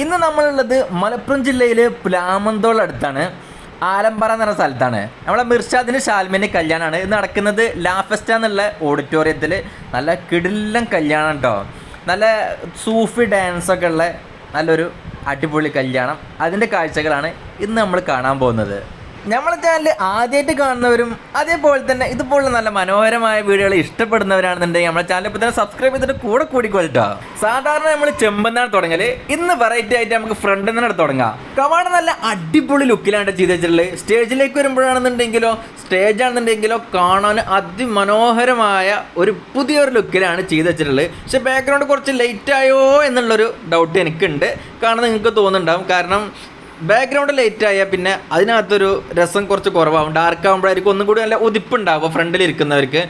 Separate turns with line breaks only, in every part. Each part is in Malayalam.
ഇന്ന് നമ്മളുള്ളത് മലപ്പുറം ജില്ലയിലെ പ്ലാമന്തോൾ അടുത്താണ്. ആലമ്പാറ എന്ന് പറഞ്ഞ സ്ഥലത്താണ്. നമ്മളെ മിർഷാദിന് ഷാൽമിന്റെ കല്യാണമാണ്. ഇത് നടക്കുന്നത് ലാഫെസ്റ്റ എന്നുള്ള ഓഡിറ്റോറിയത്തിൽ നല്ല കിടിലം കല്യാണം കേട്ടോ നല്ല സൂഫി ഡാൻസൊക്കെ ഉള്ള നല്ലൊരു അടിപൊളി കല്യാണം. അതിന്റെ കാഴ്ചകളാണ് ഇന്ന് നമ്മൾ കാണാൻ പോകുന്നത്. നമ്മളെ ചാനൽ ആദ്യമായിട്ട് കാണുന്നവരും അതേപോലെ തന്നെ ഇതുപോലുള്ള നല്ല മനോഹരമായ വീഡിയോകൾ ഇഷ്ടപ്പെടുന്നവരാണെന്നുണ്ടെങ്കിൽ നമ്മുടെ ചാനൽ ഇപ്പോൾ തന്നെ സബ്സ്ക്രൈബ് ചെയ്തിട്ട് കൂടെ കൂടിക്കൊള്ളിട്ടോ സാധാരണ നമ്മൾ ചെമ്പെന്നാണ് തുടങ്ങൽ. ഇന്ന് വെറൈറ്റി ആയിട്ട് നമുക്ക് ഫ്രണ്ട് നിന്നാണ് തുടങ്ങാം. കവാട നല്ല അടിപൊളി ലുക്കിലാണ് ചെയ്ത് വെച്ചിട്ടുള്ളത്. സ്റ്റേജിലേക്ക് വരുമ്പോഴാണെന്നുണ്ടെങ്കിലോ സ്റ്റേജ് ആണെന്നുണ്ടെങ്കിലോ കാണാൻ അതിമനോഹരമായ ഒരു പുതിയൊരു ലുക്കിലാണ് ചെയ്ത് വെച്ചിട്ടുള്ളത്. പക്ഷെ ബാക്ക്ഗ്രൗണ്ട് കുറച്ച് ലേറ്റ് ആയോ എന്നുള്ളൊരു ഡൗട്ട് എനിക്കുണ്ട്. കാരണം നിങ്ങൾക്ക് തോന്നുന്നുണ്ടാവും. കാരണം ബാക്ക്ഗ്രൗണ്ട് ലൈറ്റ് ആയാൽ പിന്നെ അതിനകത്തൊരു രസം കുറച്ച് കുറവാകും ഡാർക്ക് ആകുമ്പോഴായിരിക്കും ഒന്നും കൂടി നല്ല ഉതിപ്പുണ്ടാവുക ഫ്രണ്ടിൽ ഇരിക്കുന്നവർക്ക്.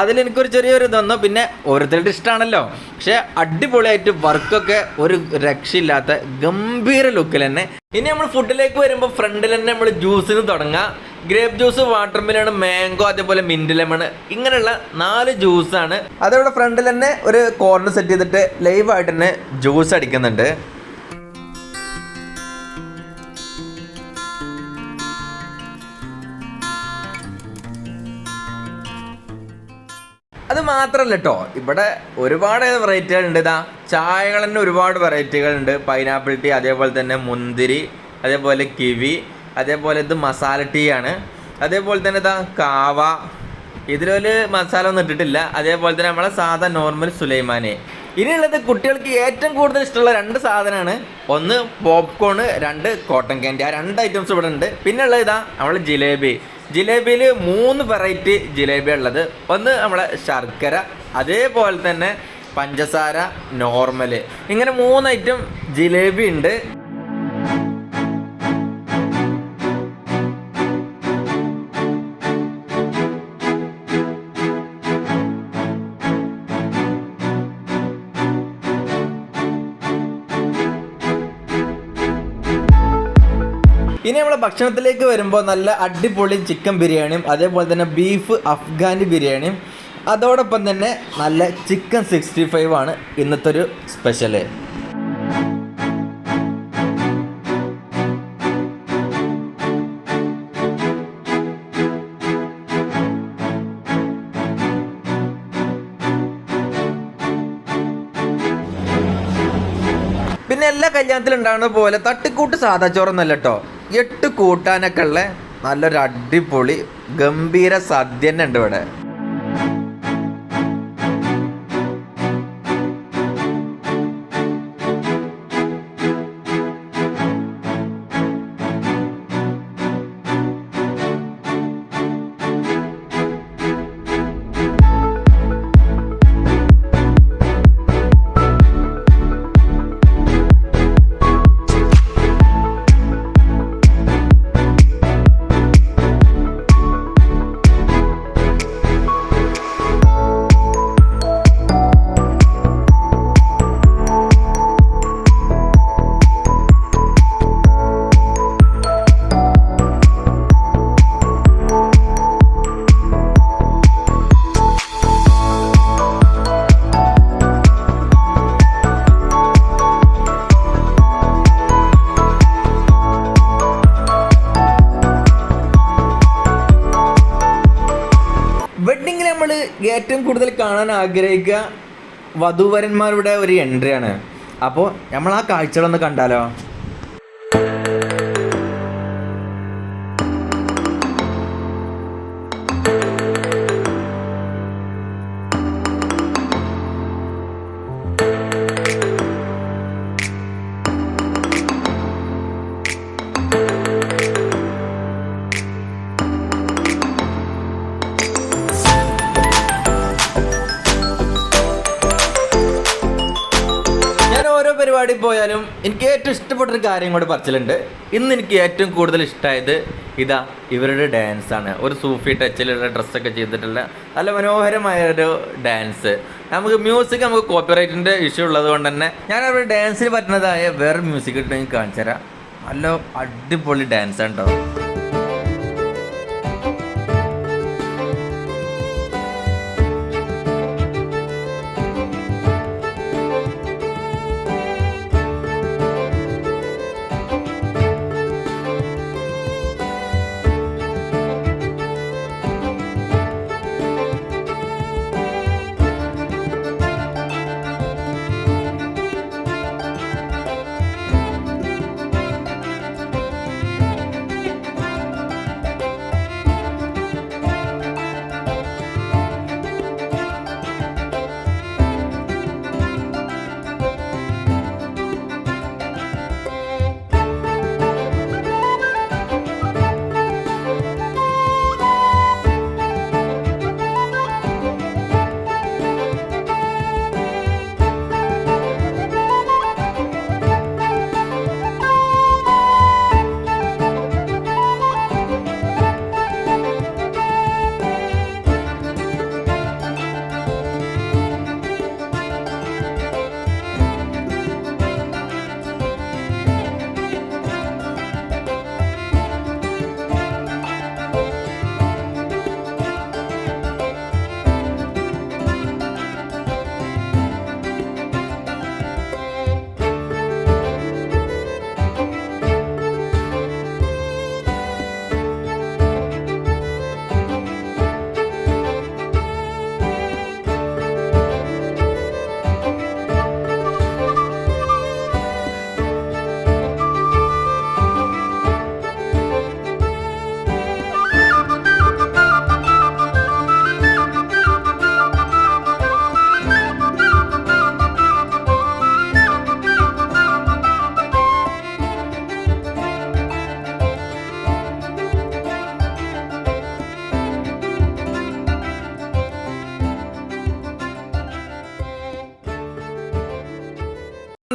അതിലെനിക്കൊരു ചെറിയൊരു തന്നു പിന്നെ ഓരോരുത്തരുടെ ഇഷ്ടമാണല്ലോ പക്ഷേ അടിപൊളിയായിട്ട് വർക്കൊക്കെ ഒരു രക്ഷയില്ലാത്ത ഗംഭീര ലുക്കിൽ തന്നെ. ഇനി നമ്മൾ ഫുഡിലേക്ക് വരുമ്പോൾ ഫ്രണ്ടിൽ തന്നെ നമ്മൾ ജ്യൂസിന് തുടങ്ങാം. ഗ്രേപ്പ് ജ്യൂസ് വാട്ടർ മിലാണ് മാംഗോ അതേപോലെ മിന്റ് ലെമൺ ഇങ്ങനെയുള്ള നാല് ജ്യൂസാണ് അതവിടെ ഫ്രണ്ടിൽ തന്നെ ഒരു കോർണർ സെറ്റ് ചെയ്തിട്ട് ലൈവായിട്ട് തന്നെ ജ്യൂസ് അടിക്കുന്നുണ്ട്. അത് മാത്രമല്ല കേട്ടോ ഇവിടെ ഒരുപാട് വെറൈറ്റികൾ ഉണ്ട് ഇതാ ചായകൾ തന്നെ ഒരുപാട് വെറൈറ്റികൾ ഉണ്ട് പൈനാപ്പിൾ ടീ അതേപോലെ തന്നെ മുന്തിരി അതേപോലെ കിവി അതേപോലെ ഇത് മസാല ടീ ആണ്. അതേപോലെ തന്നെ ഇതാ കാവ. ഇതിലൊരു മസാല ഒന്നും ഇട്ടിട്ടില്ല. അതേപോലെ തന്നെ നമ്മളെ സാധാ നോർമൽ സുലൈമാനെ. ഇനിയുള്ളത് കുട്ടികൾക്ക് ഏറ്റവും കൂടുതൽ ഇഷ്ടമുള്ള രണ്ട് സാധനമാണ്. ഒന്ന് പോപ്കോൺ രണ്ട് കോട്ടൺ ക്യാൻഡി. ആ രണ്ട് ഐറ്റംസ് ഇവിടെ ഉണ്ട്. പിന്നെ ഉള്ളത് ഇതാ നമ്മൾ ജിലേബി. ജിലേബിയിൽ മൂന്ന് വെറൈറ്റി ജിലേബി ഉള്ളത്. ഒന്ന് നമ്മളെ ശർക്കര അതേപോലെ തന്നെ പഞ്ചസാര നോർമൽ ഇങ്ങനെ മൂന്ന് ഐറ്റം ജിലേബി ഉണ്ട്. ഇനി നമ്മളെ ഭക്ഷണത്തിലേക്ക് വരുമ്പോൾ നല്ല അടിപൊളി ചിക്കൻ ബിരിയാണിയും അതേപോലെ തന്നെ ബീഫ് അഫ്ഗാനി ബിരിയാണിയും അതോടൊപ്പം തന്നെ നല്ല ചിക്കൻ സിക്സ്റ്റി ഫൈവ് ആണ് ഇന്നത്തെ ഒരു സ്പെഷ്യൽ പിന്നെ എല്ലാ കല്യാണത്തിലും ഉണ്ടാകുന്ന പോലെ തട്ടിക്കൂട്ട് സാധാ ചോറൊന്നല്ല എട്ട് കൂട്ടാനൊക്കെ ഉള്ള നല്ലൊരു അടിപൊളി ഗംഭീര സദ്യ തന്നെ ഉണ്ട് ഇവിടെ. നമ്മൾ ഏറ്റവും കൂടുതൽ കാണാൻ ആഗ്രഹിക്കുക വധുവരന്മാരുടെ ഒരു എൻട്രിയാണ് അപ്പോൾ നമ്മൾ ആ കാഴ്ചകളൊന്ന് കണ്ടാലോ? പരിപാടി പോയാലും എനിക്ക് ഏറ്റവും ഇഷ്ടപ്പെട്ടൊരു കാര്യം കൂടെ പറച്ചിലുണ്ട്. ഇന്ന് എനിക്ക് ഏറ്റവും കൂടുതൽ ഇഷ്ടമായത് ഇതാ ഇവരുടെ ഡാൻസ് ആണ്. ഒരു സൂഫി ടച്ചിലുള്ള ഡ്രസ്സൊക്കെ ചെയ്തിട്ടുള്ള നല്ല മനോഹരമായ ഒരു ഡാൻസ് നമുക്ക് മ്യൂസിക് നമുക്ക് കോപ്പിറൈറ്റിന്റെ ഇഷ്യൂ ഉള്ളത് കൊണ്ട് തന്നെ ഞാൻ അവരുടെ ഡാൻസിന് പറ്റുന്നതായ വേറെ മ്യൂസിക് ഇട്ട് കാണിച്ചു തരാം നല്ല അടിപൊളി ഡാൻസ് ആണ്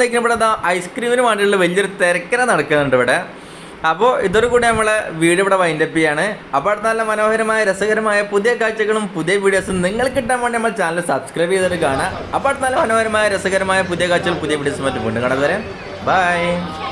കഴിക്കുന്ന ഇവിടെ എന്താ ഐസ്ക്രീമിന് വേണ്ടിയുള്ള വലിയൊരു തിരക്കര നടക്കുന്നുണ്ട് ഇവിടെ. അപ്പോൾ ഇതോടു കൂടി നമ്മളെ വീഡിയോ ഇവിടെ വൈൻഡപ്പ് ചെയ്യാണ്. അപ്പോൾ അടുത്ത നല്ല മനോഹരമായ രസകരമായ പുതിയ കാഴ്ചകളും പുതിയ വീഡിയോസും നിങ്ങൾക്ക് കിട്ടാൻ വേണ്ടി നമ്മൾ ചാനൽ സബ്സ്ക്രൈബ് ചെയ്തിട്ട് കാണാം അപ്പോൾ അടുത്ത നല്ല മനോഹരമായ രസകരമായ പുതിയ കാഴ്ചകളും പുതിയ വീഡിയോസും മറ്റും കൊണ്ട് കാണാൻ വരെ ബൈ